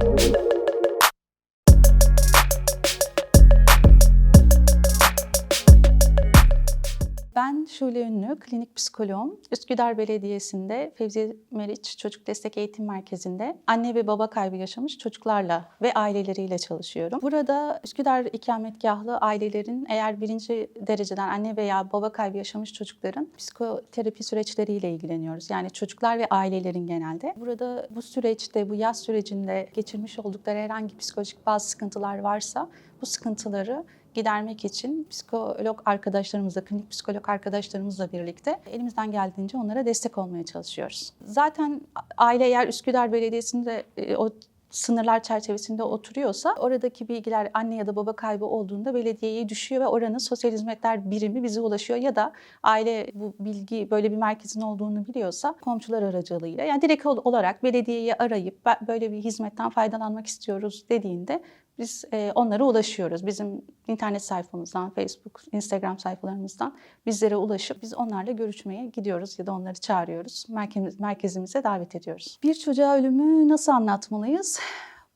thank you Şule Ünlü, klinik psikoloğum. Üsküdar Belediyesi'nde Fevzi Meriç Çocuk Destek Eğitim Merkezi'nde anne ve baba kaybı yaşamış çocuklarla ve aileleriyle çalışıyorum. Burada Üsküdar ikametgahlı ailelerin eğer birinci dereceden anne veya baba kaybı yaşamış çocukların psikoterapi süreçleriyle ilgileniyoruz. Yani çocuklar ve ailelerin genelde. Burada bu süreçte, bu yaz sürecinde geçirmiş oldukları herhangi psikolojik bazı sıkıntılar varsa bu sıkıntıları gidermek için psikolog arkadaşlarımızla, klinik psikolog arkadaşlarımızla birlikte elimizden geldiğince onlara destek olmaya çalışıyoruz. Zaten aile eğer Üsküdar Belediyesi'nde e, o sınırlar çerçevesinde oturuyorsa oradaki bilgiler anne ya da baba kaybı olduğunda belediyeye düşüyor ve oranın sosyal hizmetler birimi bize ulaşıyor ya da aile bu bilgi böyle bir merkezin olduğunu biliyorsa komşular aracılığıyla yani direkt olarak belediyeyi arayıp "Ben böyle bir hizmetten faydalanmak istiyoruz dediğinde biz e, onlara ulaşıyoruz. Bizim internet sayfamızdan, Facebook, Instagram sayfalarımızdan bizlere ulaşıp biz onlarla görüşmeye gidiyoruz ya da onları çağırıyoruz. Merkez, merkezimize davet ediyoruz. Bir çocuğa ölümü nasıl anlatmalıyız?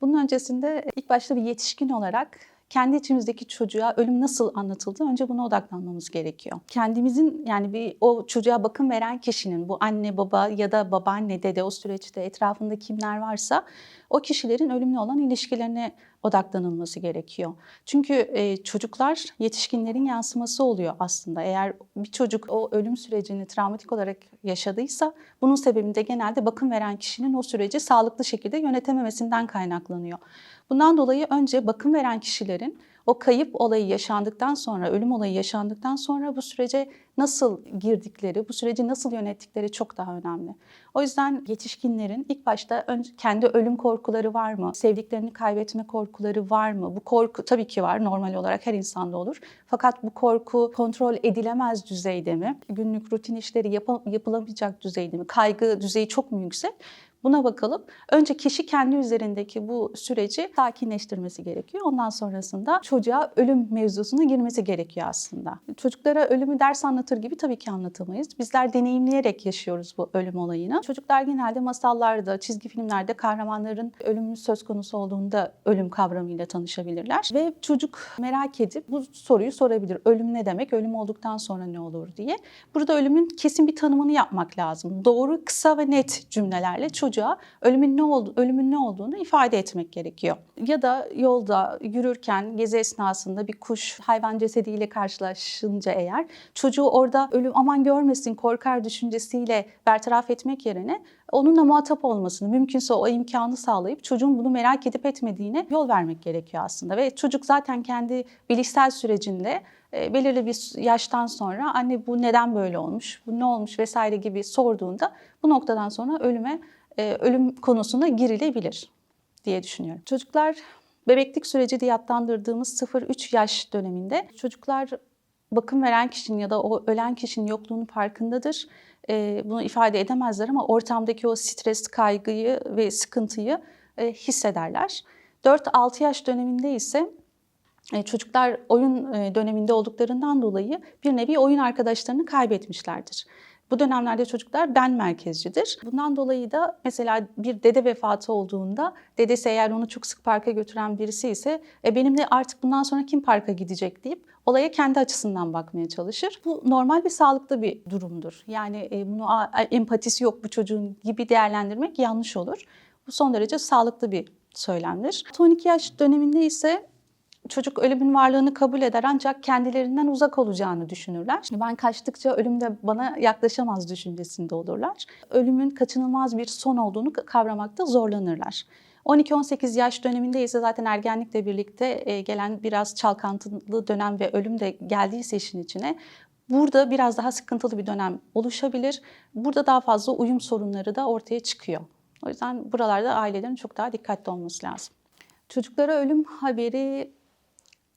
Bunun öncesinde ilk başta bir yetişkin olarak kendi içimizdeki çocuğa ölüm nasıl anlatıldı önce buna odaklanmamız gerekiyor. Kendimizin yani bir o çocuğa bakım veren kişinin bu anne baba ya da babaanne dede o süreçte etrafında kimler varsa o kişilerin ölümle olan ilişkilerine odaklanılması gerekiyor. Çünkü e, çocuklar yetişkinlerin yansıması oluyor aslında. Eğer bir çocuk o ölüm sürecini travmatik olarak yaşadıysa bunun sebebinde genelde bakım veren kişinin o süreci sağlıklı şekilde yönetememesinden kaynaklanıyor. Bundan dolayı önce bakım veren kişilerin o kayıp olayı yaşandıktan sonra, ölüm olayı yaşandıktan sonra bu sürece nasıl girdikleri, bu süreci nasıl yönettikleri çok daha önemli. O yüzden yetişkinlerin ilk başta önce kendi ölüm korkuları var mı? Sevdiklerini kaybetme korkuları var mı? Bu korku tabii ki var, normal olarak her insanda olur. Fakat bu korku kontrol edilemez düzeyde mi? Günlük rutin işleri yap- yapılamayacak düzeyde mi? Kaygı düzeyi çok mu yüksek? Buna bakalım. Önce kişi kendi üzerindeki bu süreci sakinleştirmesi gerekiyor. Ondan sonrasında çocuğa ölüm mevzusuna girmesi gerekiyor aslında. Çocuklara ölümü ders anlatır gibi tabii ki anlatamayız. Bizler deneyimleyerek yaşıyoruz bu ölüm olayını. Çocuklar genelde masallarda, çizgi filmlerde kahramanların ölümü söz konusu olduğunda ölüm kavramıyla tanışabilirler. Ve çocuk merak edip bu soruyu sorabilir. Ölüm ne demek? Ölüm olduktan sonra ne olur diye. Burada ölümün kesin bir tanımını yapmak lazım. Doğru, kısa ve net cümlelerle çocuğa ölümün ne oldu, ölümün ne olduğunu ifade etmek gerekiyor. Ya da yolda yürürken gezi esnasında bir kuş hayvan cesediyle karşılaşınca eğer çocuğu orada ölüm aman görmesin korkar düşüncesiyle bertaraf etmek yerine onunla muhatap olmasını, mümkünse o imkanı sağlayıp çocuğun bunu merak edip etmediğine yol vermek gerekiyor aslında. Ve çocuk zaten kendi bilişsel sürecinde e, belirli bir yaştan sonra anne bu neden böyle olmuş, bu ne olmuş vesaire gibi sorduğunda bu noktadan sonra ölüme ölüm konusuna girilebilir diye düşünüyorum. Çocuklar bebeklik süreci diye adlandırdığımız 0-3 yaş döneminde çocuklar bakım veren kişinin ya da o ölen kişinin yokluğunun farkındadır. E, bunu ifade edemezler ama ortamdaki o stres, kaygıyı ve sıkıntıyı e, hissederler. 4-6 yaş döneminde ise e, çocuklar oyun e, döneminde olduklarından dolayı bir nevi oyun arkadaşlarını kaybetmişlerdir. Bu dönemlerde çocuklar ben merkezcidir. Bundan dolayı da mesela bir dede vefatı olduğunda dedesi eğer onu çok sık parka götüren birisi ise e, benimle artık bundan sonra kim parka gidecek deyip olaya kendi açısından bakmaya çalışır. Bu normal ve sağlıklı bir durumdur. Yani e, bunu "Aa, empatisi yok bu çocuğun gibi değerlendirmek yanlış olur. Bu son derece sağlıklı bir söylemdir. 12 yaş döneminde ise çocuk ölümün varlığını kabul eder ancak kendilerinden uzak olacağını düşünürler. Şimdi ben kaçtıkça ölüm de bana yaklaşamaz düşüncesinde olurlar. Ölümün kaçınılmaz bir son olduğunu kavramakta zorlanırlar. 12-18 yaş döneminde ise zaten ergenlikle birlikte e, gelen biraz çalkantılı dönem ve ölüm de geldiyse işin içine burada biraz daha sıkıntılı bir dönem oluşabilir. Burada daha fazla uyum sorunları da ortaya çıkıyor. O yüzden buralarda ailelerin çok daha dikkatli olması lazım. Çocuklara ölüm haberi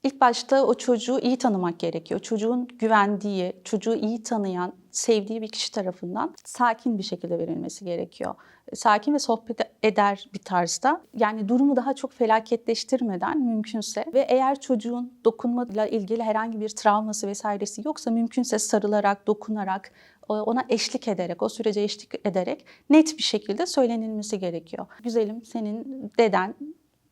İlk başta o çocuğu iyi tanımak gerekiyor. Çocuğun güvendiği, çocuğu iyi tanıyan, sevdiği bir kişi tarafından sakin bir şekilde verilmesi gerekiyor. Sakin ve sohbet eder bir tarzda. Yani durumu daha çok felaketleştirmeden mümkünse ve eğer çocuğun dokunmayla ilgili herhangi bir travması vesairesi yoksa mümkünse sarılarak, dokunarak, ona eşlik ederek, o sürece eşlik ederek net bir şekilde söylenilmesi gerekiyor. Güzelim senin deden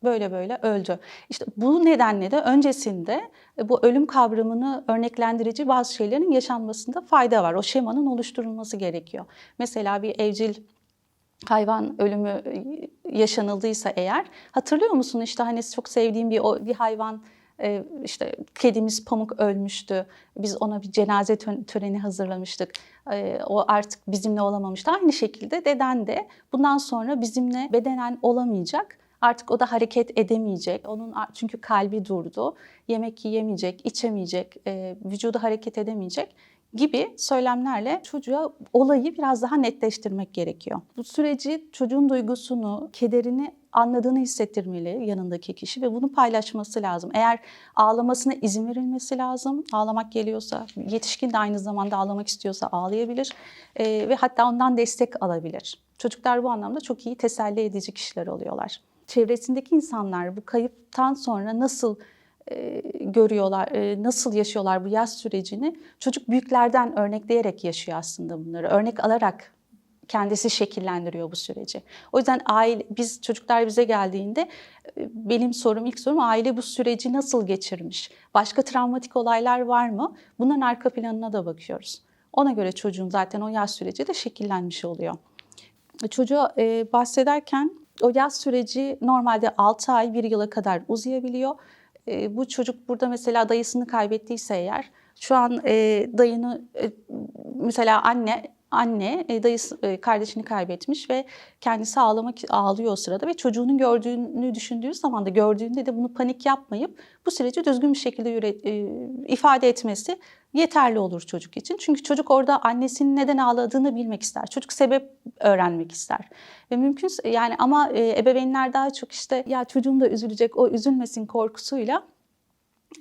böyle böyle öldü. İşte bu nedenle de öncesinde e, bu ölüm kavramını örneklendirici bazı şeylerin yaşanmasında fayda var. O şemanın oluşturulması gerekiyor. Mesela bir evcil hayvan ölümü e, yaşanıldıysa eğer hatırlıyor musun işte hani çok sevdiğim bir bir hayvan e, işte kedimiz Pamuk ölmüştü. Biz ona bir cenaze tö- töreni hazırlamıştık. O artık bizimle olamamıştı. Aynı şekilde deden de bundan sonra bizimle bedenen olamayacak. Artık o da hareket edemeyecek. Onun çünkü kalbi durdu. Yemek yiyemeyecek, içemeyecek, e, vücudu hareket edemeyecek gibi söylemlerle çocuğa olayı biraz daha netleştirmek gerekiyor. Bu süreci çocuğun duygusunu, kederini anladığını hissettirmeli yanındaki kişi ve bunu paylaşması lazım. Eğer ağlamasına izin verilmesi lazım. Ağlamak geliyorsa, yetişkin de aynı zamanda ağlamak istiyorsa ağlayabilir Ee, ve hatta ondan destek alabilir. Çocuklar bu anlamda çok iyi teselli edici kişiler oluyorlar. Çevresindeki insanlar bu kayıptan sonra nasıl e, görüyorlar, e, nasıl yaşıyorlar bu yaz sürecini çocuk büyüklerden örnekleyerek yaşıyor aslında bunları. Örnek alarak kendisi şekillendiriyor bu süreci. O yüzden aile, biz çocuklar bize geldiğinde e, benim sorum, ilk sorum aile bu süreci nasıl geçirmiş? Başka travmatik olaylar var mı? Bunların arka planına da bakıyoruz. Ona göre çocuğun zaten o yaz süreci de şekillenmiş oluyor. Çocuğa bahsederken o yaz süreci normalde 6 ay 1 yıla kadar uzayabiliyor. E, bu çocuk burada mesela dayısını kaybettiyse eğer şu an e, dayını e, mesela anne anne e, dayısı e, kardeşini kaybetmiş ve kendisi ağlamak ağlıyor o sırada ve çocuğunun gördüğünü düşündüğü zaman da gördüğünde de bunu panik yapmayıp bu süreci düzgün bir şekilde yüre, e, ifade etmesi yeterli olur çocuk için. Çünkü çocuk orada annesinin neden ağladığını bilmek ister. Çocuk sebep öğrenmek ister. Ve mümkünse yani ama ebeveynler daha çok işte ya çocuğum da üzülecek o üzülmesin korkusuyla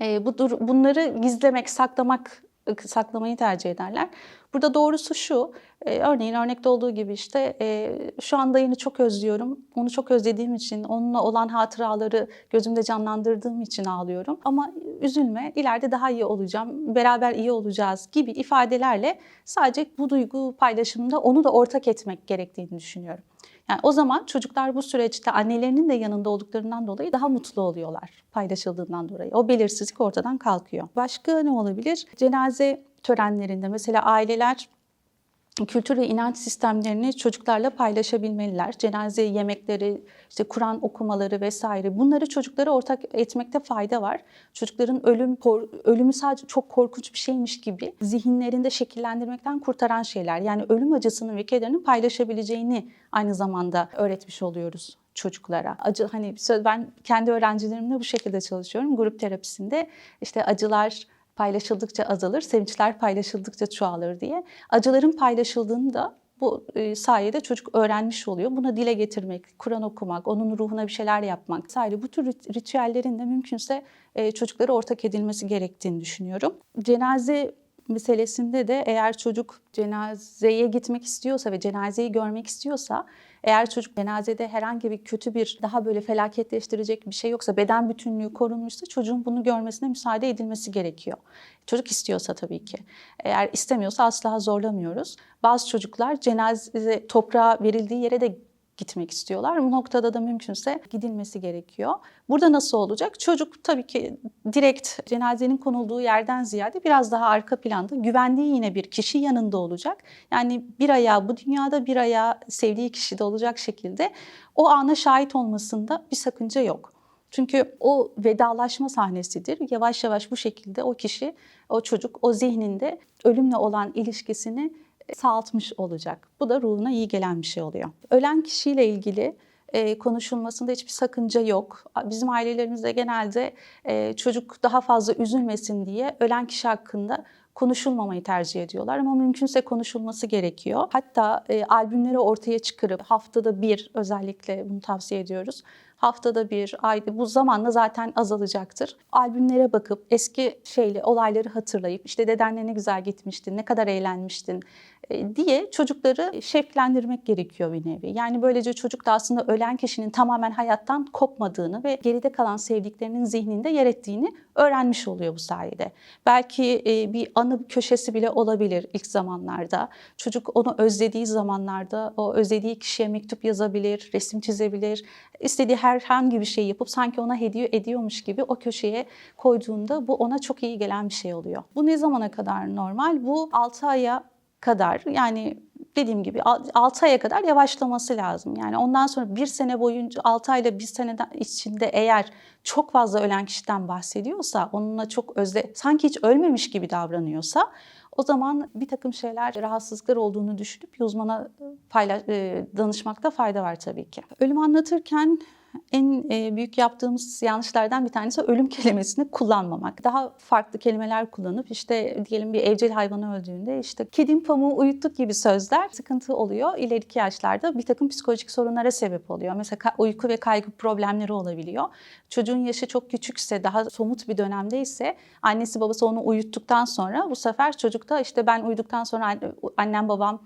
e, bu bunları gizlemek, saklamak saklamayı tercih ederler. Burada doğrusu şu, e, örneğin örnekte olduğu gibi işte e, şu an dayını çok özlüyorum. Onu çok özlediğim için, onunla olan hatıraları gözümde canlandırdığım için ağlıyorum. Ama üzülme, ileride daha iyi olacağım, beraber iyi olacağız gibi ifadelerle sadece bu duygu paylaşımında onu da ortak etmek gerektiğini düşünüyorum. Yani o zaman çocuklar bu süreçte annelerinin de yanında olduklarından dolayı daha mutlu oluyorlar paylaşıldığından dolayı. O belirsizlik ortadan kalkıyor. Başka ne olabilir? Cenaze törenlerinde mesela aileler kültür ve inanç sistemlerini çocuklarla paylaşabilmeliler. Cenaze yemekleri, işte Kur'an okumaları vesaire bunları çocuklara ortak etmekte fayda var. Çocukların ölüm ölümü sadece çok korkunç bir şeymiş gibi zihinlerinde şekillendirmekten kurtaran şeyler. Yani ölüm acısının ve kederinin paylaşabileceğini aynı zamanda öğretmiş oluyoruz çocuklara. Acı hani ben kendi öğrencilerimle bu şekilde çalışıyorum. Grup terapisinde işte acılar paylaşıldıkça azalır, sevinçler paylaşıldıkça çoğalır diye. Acıların paylaşıldığını da bu e, sayede çocuk öğrenmiş oluyor. Buna dile getirmek, Kur'an okumak, onun ruhuna bir şeyler yapmak vesaire bu tür rit- ritüellerin de mümkünse e, çocuklara ortak edilmesi gerektiğini düşünüyorum. Cenaze meselesinde de eğer çocuk cenazeye gitmek istiyorsa ve cenazeyi görmek istiyorsa eğer çocuk cenazede herhangi bir kötü bir daha böyle felaketleştirecek bir şey yoksa beden bütünlüğü korunmuşsa çocuğun bunu görmesine müsaade edilmesi gerekiyor. Çocuk istiyorsa tabii ki. Eğer istemiyorsa asla zorlamıyoruz. Bazı çocuklar cenaze toprağa verildiği yere de gitmek istiyorlar. Bu noktada da mümkünse gidilmesi gerekiyor. Burada nasıl olacak? Çocuk tabii ki direkt cenazenin konulduğu yerden ziyade biraz daha arka planda güvendiği yine bir kişi yanında olacak. Yani bir ayağı bu dünyada bir ayağı sevdiği kişi de olacak şekilde o ana şahit olmasında bir sakınca yok. Çünkü o vedalaşma sahnesidir. Yavaş yavaş bu şekilde o kişi, o çocuk o zihninde ölümle olan ilişkisini sağaltmış olacak. Bu da ruhuna iyi gelen bir şey oluyor. Ölen kişiyle ilgili e, konuşulmasında hiçbir sakınca yok. Bizim ailelerimizde genelde e, çocuk daha fazla üzülmesin diye ölen kişi hakkında konuşulmamayı tercih ediyorlar ama mümkünse konuşulması gerekiyor. Hatta e, albümleri ortaya çıkarıp haftada bir özellikle bunu tavsiye ediyoruz. Haftada bir, ayda bu zamanla zaten azalacaktır. Albümlere bakıp eski şeyle olayları hatırlayıp işte dedenle ne güzel gitmiştin, ne kadar eğlenmiştin diye çocukları şevklendirmek gerekiyor bir nevi. Yani böylece çocuk da aslında ölen kişinin tamamen hayattan kopmadığını ve geride kalan sevdiklerinin zihninde yer ettiğini öğrenmiş oluyor bu sayede. Belki e, bir anı köşesi bile olabilir ilk zamanlarda. Çocuk onu özlediği zamanlarda o özlediği kişiye mektup yazabilir, resim çizebilir, istediği her herhangi bir şey yapıp sanki ona hediye ediyormuş gibi o köşeye koyduğunda bu ona çok iyi gelen bir şey oluyor. Bu ne zamana kadar normal? Bu 6 aya kadar yani dediğim gibi 6 aya kadar yavaşlaması lazım. Yani ondan sonra bir sene boyunca 6 ayla bir seneden içinde eğer çok fazla ölen kişiden bahsediyorsa, onunla çok özle, sanki hiç ölmemiş gibi davranıyorsa o zaman bir takım şeyler, rahatsızlıklar olduğunu düşünüp uzmana paylaş, e, danışmakta fayda var tabii ki. Ölüm anlatırken en e, büyük yaptığımız yanlışlardan bir tanesi ölüm kelimesini kullanmamak. Daha farklı kelimeler kullanıp işte diyelim bir evcil hayvanı öldüğünde işte kedim pamuğu uyuttuk gibi sözler sıkıntı oluyor. İleriki yaşlarda bir takım psikolojik sorunlara sebep oluyor. Mesela uyku ve kaygı problemleri olabiliyor. Çocuğun yaşı çok küçükse, daha somut bir dönemdeyse annesi babası onu uyuttuktan sonra bu sefer çocukta işte ben uyuduktan sonra annem babam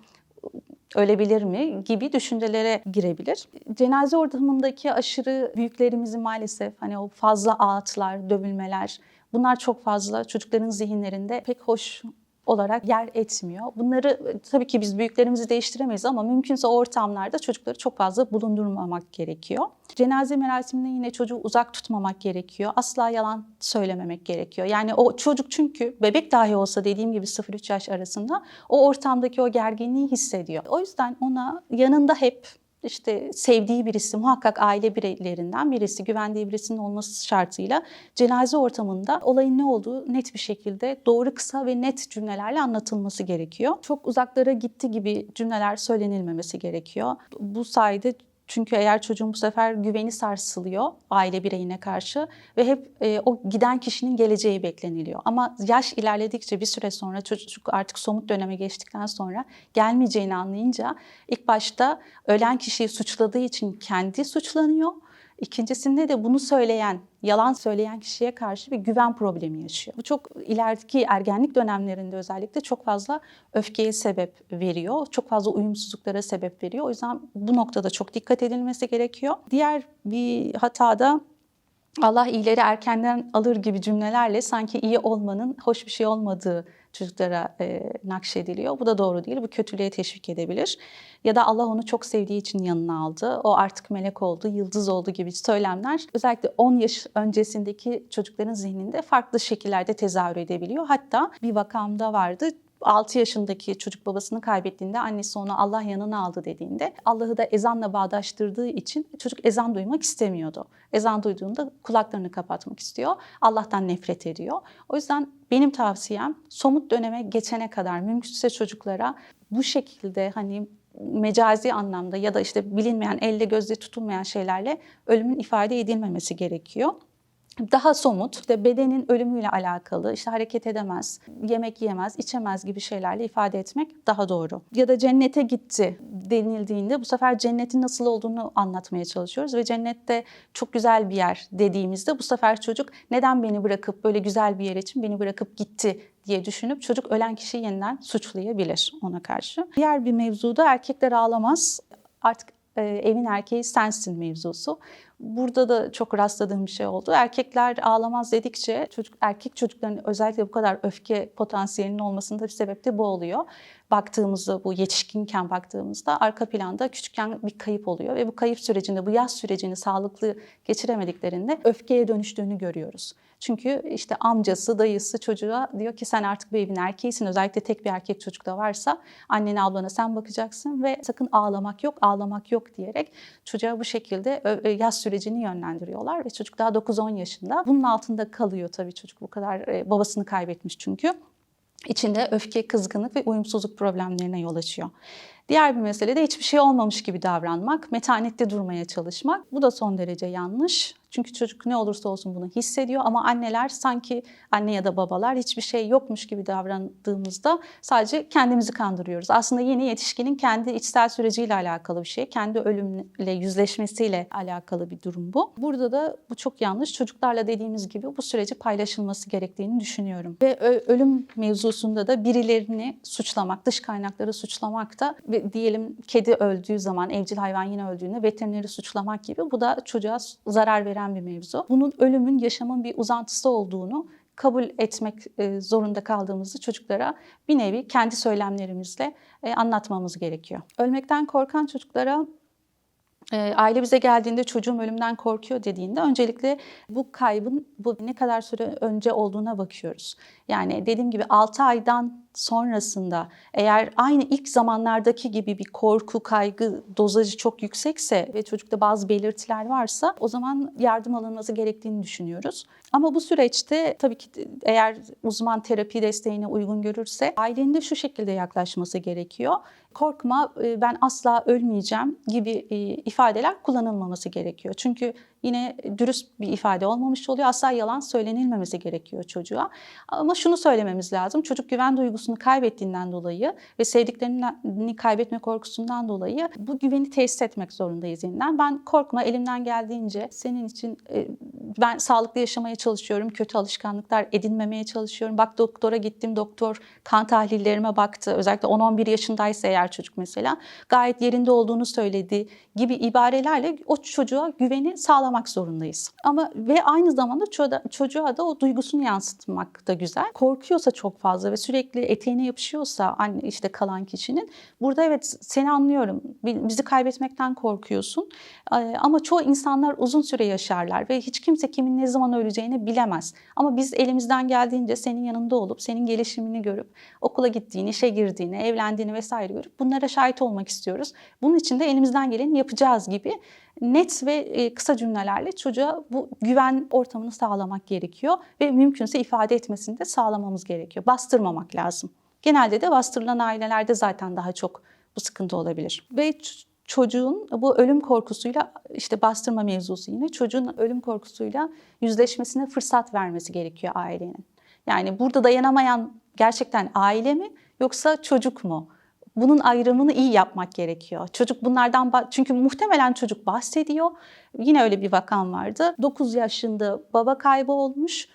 ölebilir mi gibi düşüncelere girebilir. Cenaze ortamındaki aşırı büyüklerimizin maalesef hani o fazla ağıtlar, dövülmeler bunlar çok fazla çocukların zihinlerinde pek hoş olarak yer etmiyor. Bunları e, tabii ki biz büyüklerimizi değiştiremeyiz ama mümkünse o ortamlarda çocukları çok fazla bulundurmamak gerekiyor. Cenaze merasiminde yine çocuğu uzak tutmamak gerekiyor. Asla yalan söylememek gerekiyor. Yani o çocuk çünkü bebek dahi olsa dediğim gibi 0-3 yaş arasında o ortamdaki o gerginliği hissediyor. O yüzden ona yanında hep işte sevdiği birisi, muhakkak aile bireylerinden birisi, güvendiği birisinin olması şartıyla cenaze ortamında olayın ne olduğu net bir şekilde doğru, kısa ve net cümlelerle anlatılması gerekiyor. Çok uzaklara gitti gibi cümleler söylenilmemesi gerekiyor. Bu sayede çünkü eğer çocuğun bu sefer güveni sarsılıyor aile bireyine karşı ve hep e, o giden kişinin geleceği bekleniliyor. Ama yaş ilerledikçe bir süre sonra çocuk artık somut döneme geçtikten sonra gelmeyeceğini anlayınca ilk başta ölen kişiyi suçladığı için kendi suçlanıyor. İkincisinde de bunu söyleyen, yalan söyleyen kişiye karşı bir güven problemi yaşıyor. Bu çok ilerideki ergenlik dönemlerinde özellikle çok fazla öfkeye sebep veriyor. Çok fazla uyumsuzluklara sebep veriyor. O yüzden bu noktada çok dikkat edilmesi gerekiyor. Diğer bir hata da Allah iyileri erkenden alır gibi cümlelerle sanki iyi olmanın hoş bir şey olmadığı çocuklara e, nakşediliyor. Bu da doğru değil. Bu kötülüğe teşvik edebilir. Ya da Allah onu çok sevdiği için yanına aldı. O artık melek oldu, yıldız oldu gibi söylemler özellikle 10 yaş öncesindeki çocukların zihninde farklı şekillerde tezahür edebiliyor. Hatta bir vakamda vardı 6 yaşındaki çocuk babasını kaybettiğinde annesi onu Allah yanına aldı dediğinde Allah'ı da ezanla bağdaştırdığı için çocuk ezan duymak istemiyordu. Ezan duyduğunda kulaklarını kapatmak istiyor. Allah'tan nefret ediyor. O yüzden benim tavsiyem somut döneme geçene kadar mümkünse çocuklara bu şekilde hani mecazi anlamda ya da işte bilinmeyen elle gözle tutulmayan şeylerle ölümün ifade edilmemesi gerekiyor daha somut, işte bedenin ölümüyle alakalı, işte hareket edemez, yemek yiyemez, içemez gibi şeylerle ifade etmek daha doğru. Ya da cennete gitti denildiğinde bu sefer cennetin nasıl olduğunu anlatmaya çalışıyoruz ve cennette çok güzel bir yer dediğimizde bu sefer çocuk neden beni bırakıp böyle güzel bir yer için beni bırakıp gitti diye düşünüp çocuk ölen kişiyi yeniden suçlayabilir ona karşı. Diğer bir mevzuda erkekler ağlamaz. Artık e, evin erkeği sensin mevzusu. Burada da çok rastladığım bir şey oldu. Erkekler ağlamaz dedikçe çocuk erkek çocukların özellikle bu kadar öfke potansiyelinin olmasında bir sebep de bu oluyor. Baktığımızda bu yetişkinken baktığımızda arka planda küçükken bir kayıp oluyor ve bu kayıp sürecinde bu yaz sürecini sağlıklı geçiremediklerinde öfkeye dönüştüğünü görüyoruz. Çünkü işte amcası, dayısı çocuğa diyor ki sen artık bu evin erkeğisin. Özellikle tek bir erkek çocuk da varsa annene ablana sen bakacaksın ve sakın ağlamak yok, ağlamak yok diyerek çocuğa bu şekilde yaz sürecini yönlendiriyorlar ve çocuk daha 9-10 yaşında. Bunun altında kalıyor tabii çocuk bu kadar babasını kaybetmiş çünkü içinde öfke, kızgınlık ve uyumsuzluk problemlerine yol açıyor. Diğer bir mesele de hiçbir şey olmamış gibi davranmak, metanette durmaya çalışmak. Bu da son derece yanlış. Çünkü çocuk ne olursa olsun bunu hissediyor ama anneler sanki anne ya da babalar hiçbir şey yokmuş gibi davrandığımızda sadece kendimizi kandırıyoruz. Aslında yeni yetişkinin kendi içsel süreciyle alakalı bir şey. Kendi ölümle yüzleşmesiyle alakalı bir durum bu. Burada da bu çok yanlış. Çocuklarla dediğimiz gibi bu süreci paylaşılması gerektiğini düşünüyorum. Ve ölüm mevzusunda da birilerini suçlamak, dış kaynakları suçlamak da diyelim kedi öldüğü zaman, evcil hayvan yine öldüğünde veterineri suçlamak gibi bu da çocuğa zarar veren bir mevzu. Bunun ölümün yaşamın bir uzantısı olduğunu kabul etmek e, zorunda kaldığımızı çocuklara bir nevi kendi söylemlerimizle e, anlatmamız gerekiyor. Ölmekten korkan çocuklara E, aile bize geldiğinde çocuğum ölümden korkuyor dediğinde öncelikle bu kaybın bu ne kadar süre önce olduğuna bakıyoruz. Yani dediğim gibi 6 aydan sonrasında eğer aynı ilk zamanlardaki gibi bir korku, kaygı dozajı çok yüksekse ve çocukta bazı belirtiler varsa o zaman yardım alınması gerektiğini düşünüyoruz. Ama bu süreçte tabii ki eğer uzman terapi desteğine uygun görürse ailenin de şu şekilde yaklaşması gerekiyor. Korkma ben asla ölmeyeceğim gibi ifadeler kullanılmaması gerekiyor. Çünkü yine dürüst bir ifade olmamış oluyor. Asla yalan söylenilmemesi gerekiyor çocuğa. Ama şunu söylememiz lazım. Çocuk güven duygusunu kaybettiğinden dolayı ve sevdiklerini kaybetme korkusundan dolayı bu güveni tesis etmek zorundayız yeniden. Ben korkma elimden geldiğince senin için e, ben sağlıklı yaşamaya çalışıyorum. Kötü alışkanlıklar edinmemeye çalışıyorum. Bak doktora gittim. Doktor kan tahlillerime baktı. Özellikle 10-11 yaşındaysa eğer çocuk mesela gayet yerinde olduğunu söyledi gibi ibarelerle o çocuğa güveni sağlamak zorundayız. Ama ve aynı zamanda çocuğa, da o duygusunu yansıtmak da güzel. Korkuyorsa çok fazla ve sürekli eteğine yapışıyorsa anne işte kalan kişinin burada evet seni anlıyorum. Bizi kaybetmekten korkuyorsun. Ama çoğu insanlar uzun süre yaşarlar ve hiç kimse kimin ne zaman öleceğini bilemez. Ama biz elimizden geldiğince senin yanında olup senin gelişimini görüp okula gittiğini, işe girdiğini, evlendiğini vesaire görüp bunlara şahit olmak istiyoruz. Bunun için de elimizden geleni yapacağız gibi net ve e, kısa cümlelerle çocuğa bu güven ortamını sağlamak gerekiyor ve mümkünse ifade etmesini de sağlamamız gerekiyor. Bastırmamak lazım. Genelde de bastırılan ailelerde zaten daha çok bu sıkıntı olabilir. Ve çocuğun bu ölüm korkusuyla işte bastırma mevzusu yine çocuğun ölüm korkusuyla yüzleşmesine fırsat vermesi gerekiyor ailenin. Yani burada dayanamayan gerçekten aile mi yoksa çocuk mu? Bunun ayrımını iyi yapmak gerekiyor. Çocuk bunlardan çünkü muhtemelen çocuk bahsediyor. Yine öyle bir vakam vardı. 9 yaşında baba kaybı olmuş.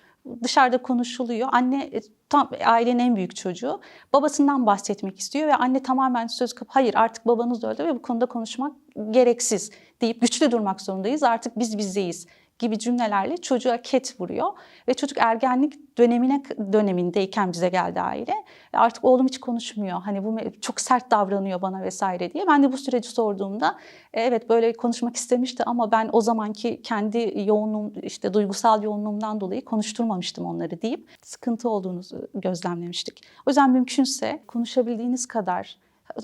Dışarıda konuşuluyor. Anne e, tam ailenin en büyük çocuğu. Babasından bahsetmek istiyor ve anne tamamen söz kapı. Hayır artık babanız öldü ve bu konuda konuşmak gereksiz deyip güçlü durmak zorundayız. Artık biz bizdeyiz gibi cümlelerle çocuğa ket vuruyor ve çocuk ergenlik dönemine dönemindeyken bize geldi aile. Ve artık oğlum hiç konuşmuyor. Hani bu çok sert davranıyor bana vesaire diye. Ben de bu süreci sorduğumda e, evet böyle konuşmak istemişti ama ben o zamanki kendi yoğunluğum işte duygusal yoğunluğumdan dolayı konuşturmamıştım onları deyip sıkıntı olduğunu gözlemlemiştik. O yüzden mümkünse konuşabildiğiniz kadar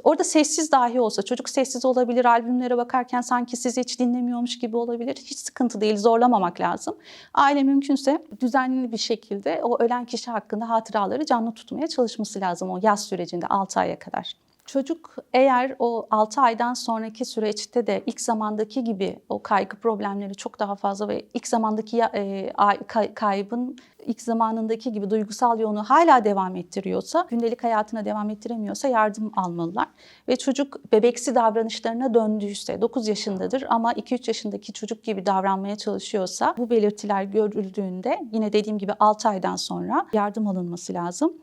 Orada sessiz dahi olsa, çocuk sessiz olabilir, albümlere bakarken sanki sizi hiç dinlemiyormuş gibi olabilir. Hiç sıkıntı değil, zorlamamak lazım. Aile mümkünse düzenli bir şekilde o ölen kişi hakkında hatıraları canlı tutmaya çalışması lazım o yaz sürecinde 6 aya kadar. Çocuk eğer o 6 aydan sonraki süreçte de ilk zamandaki gibi o kaygı problemleri çok daha fazla ve ilk zamandaki e, kaybın ilk zamanındaki gibi duygusal yoğunluğu hala devam ettiriyorsa, gündelik hayatına devam ettiremiyorsa yardım almalılar. Ve çocuk bebeksi davranışlarına döndüyse, 9 yaşındadır ama 2-3 yaşındaki çocuk gibi davranmaya çalışıyorsa, bu belirtiler görüldüğünde yine dediğim gibi 6 aydan sonra yardım alınması lazım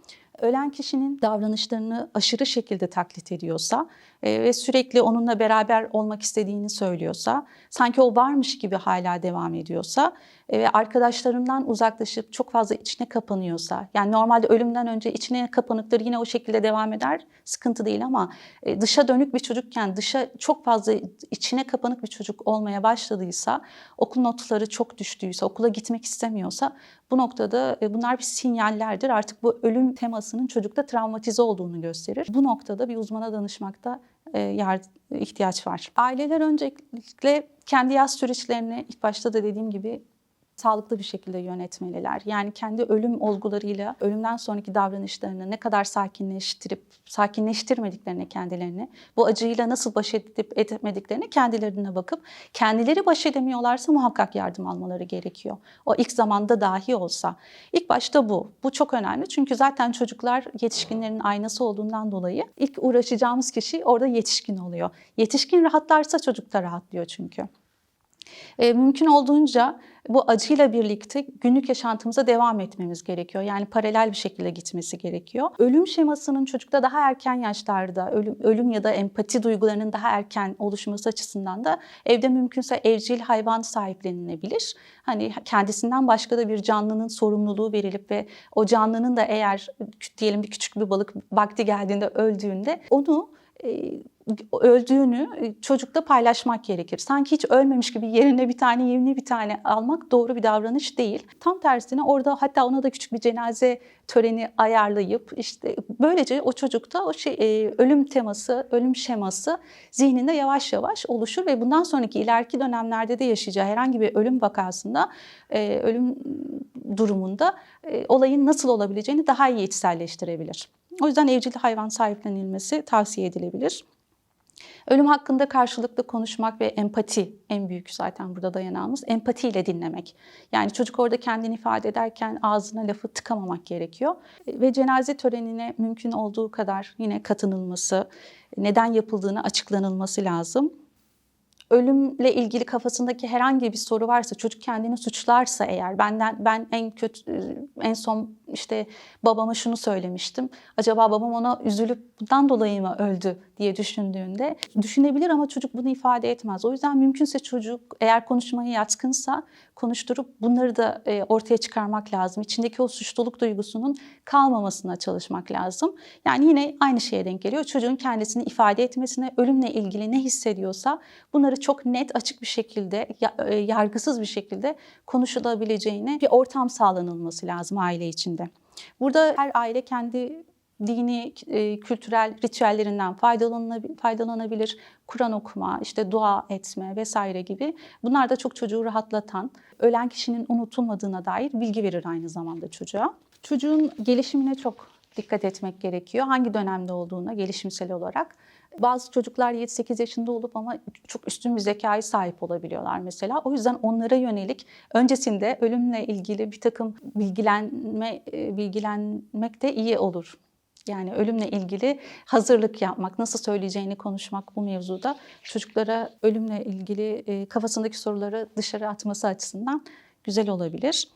ölen kişinin davranışlarını aşırı şekilde taklit ediyorsa e, ve sürekli onunla beraber olmak istediğini söylüyorsa, sanki o varmış gibi hala devam ediyorsa e, ve arkadaşlarından uzaklaşıp çok fazla içine kapanıyorsa, yani normalde ölümden önce içine kapanıkları yine o şekilde devam eder, sıkıntı değil ama e, dışa dönük bir çocukken dışa çok fazla içine kapanık bir çocuk olmaya başladıysa, okul notları çok düştüyse, okula gitmek istemiyorsa bu noktada bunlar bir sinyallerdir. Artık bu ölüm temasının çocukta travmatize olduğunu gösterir. Bu noktada bir uzmana danışmakta yardım, ihtiyaç var. Aileler öncelikle kendi yaz süreçlerini ilk başta da dediğim gibi sağlıklı bir şekilde yönetmeliler. Yani kendi ölüm olgularıyla ölümden sonraki davranışlarını ne kadar sakinleştirip sakinleştirmediklerini kendilerini, bu acıyla nasıl baş edip etmediklerini kendilerine bakıp kendileri baş edemiyorlarsa muhakkak yardım almaları gerekiyor. O ilk zamanda dahi olsa. İlk başta bu. Bu çok önemli çünkü zaten çocuklar yetişkinlerin aynası olduğundan dolayı ilk uğraşacağımız kişi orada yetişkin oluyor. Yetişkin rahatlarsa çocuk da rahatlıyor çünkü. E, mümkün olduğunca bu acıyla birlikte günlük yaşantımıza devam etmemiz gerekiyor. Yani paralel bir şekilde gitmesi gerekiyor. Ölüm şemasının çocukta daha erken yaşlarda, ölüm, ölüm ya da empati duygularının daha erken oluşması açısından da evde mümkünse evcil hayvan sahiplenilebilir. Hani kendisinden başka da bir canlının sorumluluğu verilip ve o canlının da eğer diyelim bir küçük bir balık vakti geldiğinde öldüğünde onu öldüğünü e, çocukla paylaşmak gerekir. Sanki hiç ölmemiş gibi yerine bir tane yerine bir tane almak doğru bir davranış değil. Tam tersine orada hatta ona da küçük bir cenaze töreni ayarlayıp işte böylece o çocukta o şey e, ölüm teması, ölüm şeması zihninde yavaş yavaş oluşur ve bundan sonraki ileriki dönemlerde de yaşayacağı herhangi bir ölüm vakasında, e, ölüm durumunda olayın nasıl olabileceğini daha iyi içselleştirebilir. O yüzden evcil hayvan sahiplenilmesi tavsiye edilebilir. Ölüm hakkında karşılıklı konuşmak ve empati en büyük zaten burada dayanağımız. Empatiyle dinlemek. Yani çocuk orada kendini ifade ederken ağzına lafı tıkamamak gerekiyor. Ve cenaze törenine mümkün olduğu kadar yine katınılması, neden yapıldığını açıklanılması lazım ölümle ilgili kafasındaki herhangi bir soru varsa, çocuk kendini suçlarsa eğer benden ben en kötü en son işte babama şunu söylemiştim. Acaba babam ona üzülüp bundan dolayı mı öldü diye düşündüğünde düşünebilir ama çocuk bunu ifade etmez. O yüzden mümkünse çocuk eğer konuşmaya yatkınsa konuşturup bunları da e, ortaya çıkarmak lazım. İçindeki o suçluluk duygusunun kalmamasına çalışmak lazım. Yani yine aynı şeye denk geliyor. Çocuğun kendisini ifade etmesine, ölümle ilgili ne hissediyorsa bunları çok net, açık bir şekilde, e, yargısız bir şekilde konuşulabileceğine bir ortam sağlanılması lazım aile içinde. Burada her aile kendi dini, e, kültürel ritüellerinden faydalanabilir. Kur'an okuma, işte dua etme vesaire gibi. Bunlar da çok çocuğu rahatlatan, ölen kişinin unutulmadığına dair bilgi verir aynı zamanda çocuğa. Çocuğun gelişimine çok dikkat etmek gerekiyor. Hangi dönemde olduğuna gelişimsel olarak. Bazı çocuklar 7-8 yaşında olup ama çok üstün bir zekaya sahip olabiliyorlar mesela. O yüzden onlara yönelik öncesinde ölümle ilgili bir takım bilgilenme e, bilgilenmek de iyi olur. Yani ölümle ilgili hazırlık yapmak, nasıl söyleyeceğini konuşmak bu mevzuda çocuklara ölümle ilgili e, kafasındaki soruları dışarı atması açısından güzel olabilir.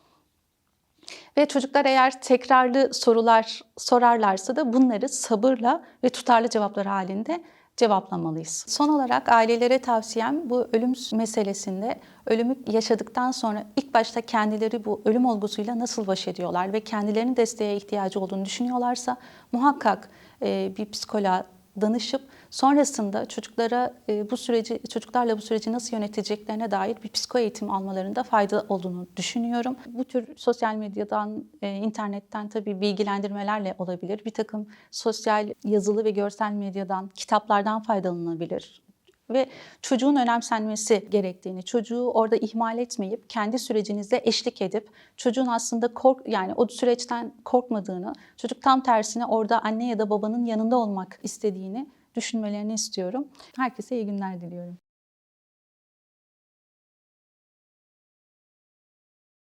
Ve çocuklar eğer tekrarlı sorular sorarlarsa da bunları sabırla ve tutarlı cevaplar halinde cevaplamalıyız. Son olarak ailelere tavsiyem bu ölüm meselesinde ölümü yaşadıktan sonra ilk başta kendileri bu ölüm olgusuyla nasıl baş ediyorlar ve kendilerinin desteğe ihtiyacı olduğunu düşünüyorlarsa muhakkak bir psikoloğa danışıp sonrasında çocuklara e, bu süreci çocuklarla bu süreci nasıl yöneteceklerine dair bir psiko eğitim almalarında fayda olduğunu düşünüyorum. Bu tür sosyal medyadan, e, internetten tabii bilgilendirmelerle olabilir. Bir takım sosyal yazılı ve görsel medyadan, kitaplardan faydalanılabilir ve çocuğun önemsenmesi gerektiğini, çocuğu orada ihmal etmeyip kendi sürecinizde eşlik edip çocuğun aslında kork yani o süreçten korkmadığını, çocuk tam tersine orada anne ya da babanın yanında olmak istediğini düşünmelerini istiyorum. Herkese iyi günler diliyorum.